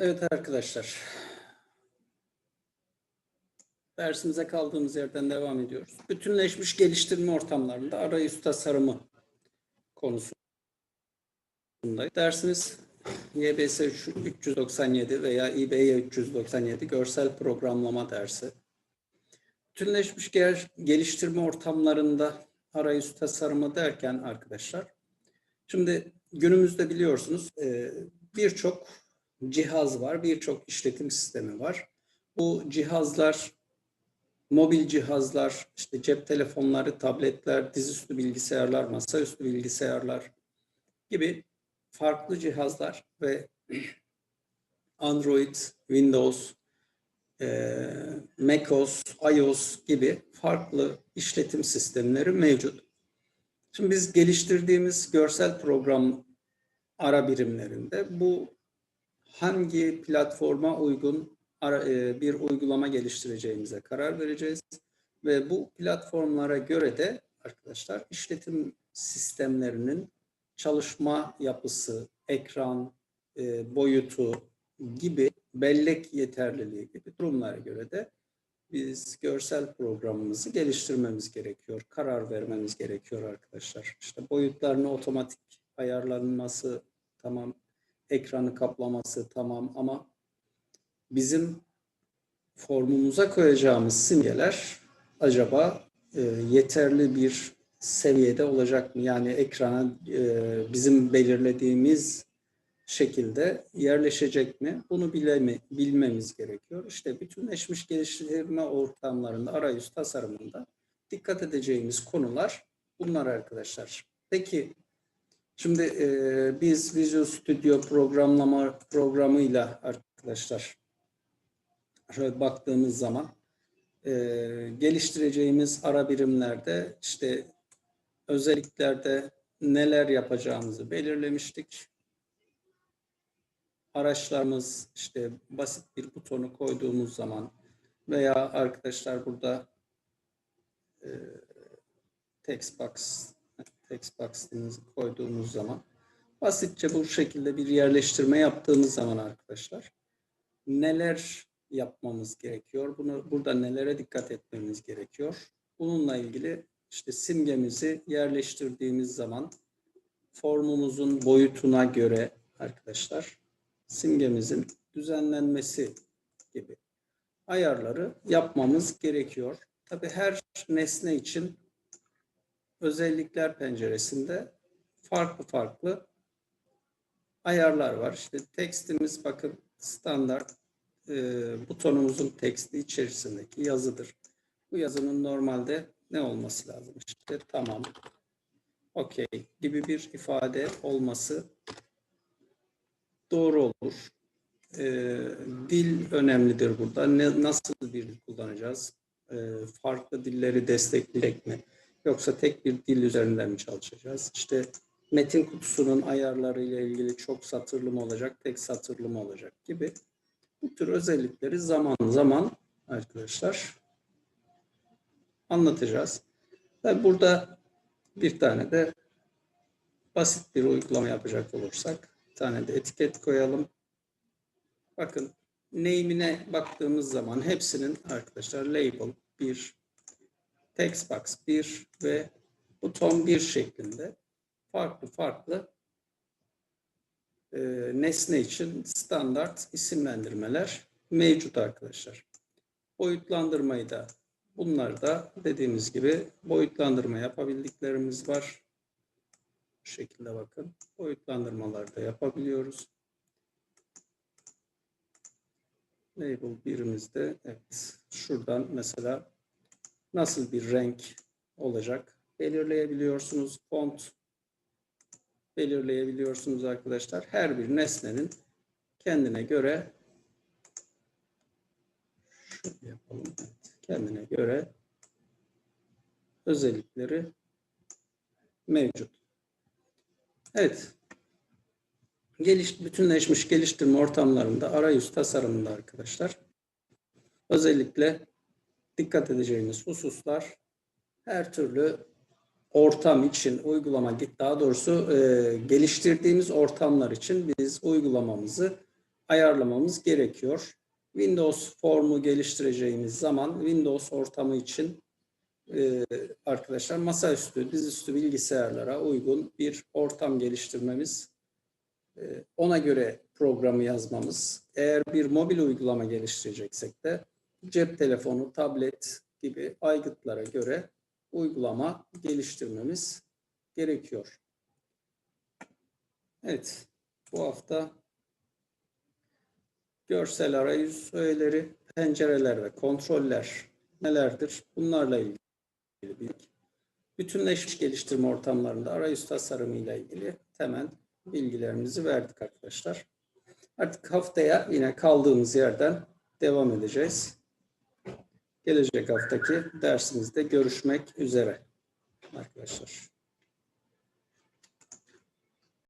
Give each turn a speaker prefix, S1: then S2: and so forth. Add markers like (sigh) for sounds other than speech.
S1: Evet arkadaşlar. Dersimize kaldığımız yerden devam ediyoruz. Bütünleşmiş geliştirme ortamlarında arayüz tasarımı konusundayız. Dersimiz YBS 397 veya İBY 397 görsel programlama dersi. Bütünleşmiş gel- geliştirme ortamlarında arayüz tasarımı derken arkadaşlar, şimdi günümüzde biliyorsunuz birçok cihaz var, birçok işletim sistemi var. Bu cihazlar, mobil cihazlar, işte cep telefonları, tabletler, dizüstü bilgisayarlar, masaüstü bilgisayarlar gibi farklı cihazlar ve (clears throat) Android, Windows, e, macOS, iOS gibi farklı işletim sistemleri mevcut. Şimdi biz geliştirdiğimiz görsel program ara birimlerinde bu hangi platforma uygun e, bir uygulama geliştireceğimize karar vereceğiz ve bu platformlara göre de arkadaşlar işletim sistemlerinin çalışma yapısı, ekran e, boyutu gibi bellek yeterliliği gibi durumlara göre de biz görsel programımızı geliştirmemiz gerekiyor, karar vermemiz gerekiyor arkadaşlar. İşte boyutlarını otomatik ayarlanması tamam, ekranı kaplaması tamam ama bizim formumuza koyacağımız simgeler acaba e, yeterli bir seviyede olacak mı? Yani ekrana e, bizim belirlediğimiz şekilde yerleşecek mi? Bunu bileme, bilmemiz gerekiyor. İşte bütünleşmiş geliştirme ortamlarında, arayüz tasarımında dikkat edeceğimiz konular bunlar arkadaşlar. Peki Şimdi e, biz Visual Studio programlama programıyla arkadaşlar şöyle baktığımız zaman e, geliştireceğimiz ara birimlerde işte özelliklerde neler yapacağımızı belirlemiştik. Araçlarımız işte basit bir butonu koyduğumuz zaman veya arkadaşlar burada e, text box text box'ımızı koyduğumuz zaman basitçe bu şekilde bir yerleştirme yaptığımız zaman arkadaşlar neler yapmamız gerekiyor? Bunu burada nelere dikkat etmemiz gerekiyor? Bununla ilgili işte simgemizi yerleştirdiğimiz zaman formumuzun boyutuna göre arkadaşlar simgemizin düzenlenmesi gibi ayarları yapmamız gerekiyor. Tabii her nesne için özellikler penceresinde farklı farklı ayarlar var. İşte tekstimiz bakın standart e, butonumuzun teksti içerisindeki yazıdır. Bu yazının normalde ne olması lazım? İşte tamam, okey gibi bir ifade olması doğru olur. E, dil önemlidir burada. Ne, nasıl bir kullanacağız? E, farklı dilleri destekleyecek mi? Yoksa tek bir dil üzerinden mi çalışacağız? İşte metin kutusunun ayarları ile ilgili çok satırlı mı olacak, tek satırlı mı olacak gibi bu tür özellikleri zaman zaman arkadaşlar anlatacağız. Tabii burada bir tane de basit bir uygulama yapacak olursak bir tane de etiket koyalım. Bakın name'ine baktığımız zaman hepsinin arkadaşlar label bir text box 1 ve buton 1 şeklinde farklı farklı e, nesne için standart isimlendirmeler mevcut arkadaşlar. Boyutlandırmayı da bunlar da dediğimiz gibi boyutlandırma yapabildiklerimiz var. Bu şekilde bakın. Boyutlandırmalar da yapabiliyoruz. Label birimizde evet şuradan mesela nasıl bir renk olacak belirleyebiliyorsunuz. Font belirleyebiliyorsunuz arkadaşlar. Her bir nesnenin kendine göre yapalım. Kendine göre özellikleri mevcut. Evet. Geliş, bütünleşmiş geliştirme ortamlarında arayüz tasarımında arkadaşlar özellikle dikkat edeceğimiz hususlar her türlü ortam için uygulama daha doğrusu e, geliştirdiğimiz ortamlar için biz uygulamamızı ayarlamamız gerekiyor. Windows formu geliştireceğimiz zaman Windows ortamı için e, arkadaşlar masaüstü, dizüstü bilgisayarlara uygun bir ortam geliştirmemiz, e, ona göre programı yazmamız, eğer bir mobil uygulama geliştireceksek de cep telefonu, tablet gibi aygıtlara göre uygulama geliştirmemiz gerekiyor. Evet, bu hafta görsel arayüz öğeleri, pencereler ve kontroller nelerdir? Bunlarla ilgili bildik. Bütünleşmiş geliştirme ortamlarında arayüz tasarımı ile ilgili temel bilgilerimizi verdik arkadaşlar. Artık haftaya yine kaldığımız yerden devam edeceğiz. Gelecek haftaki dersimizde görüşmek üzere arkadaşlar.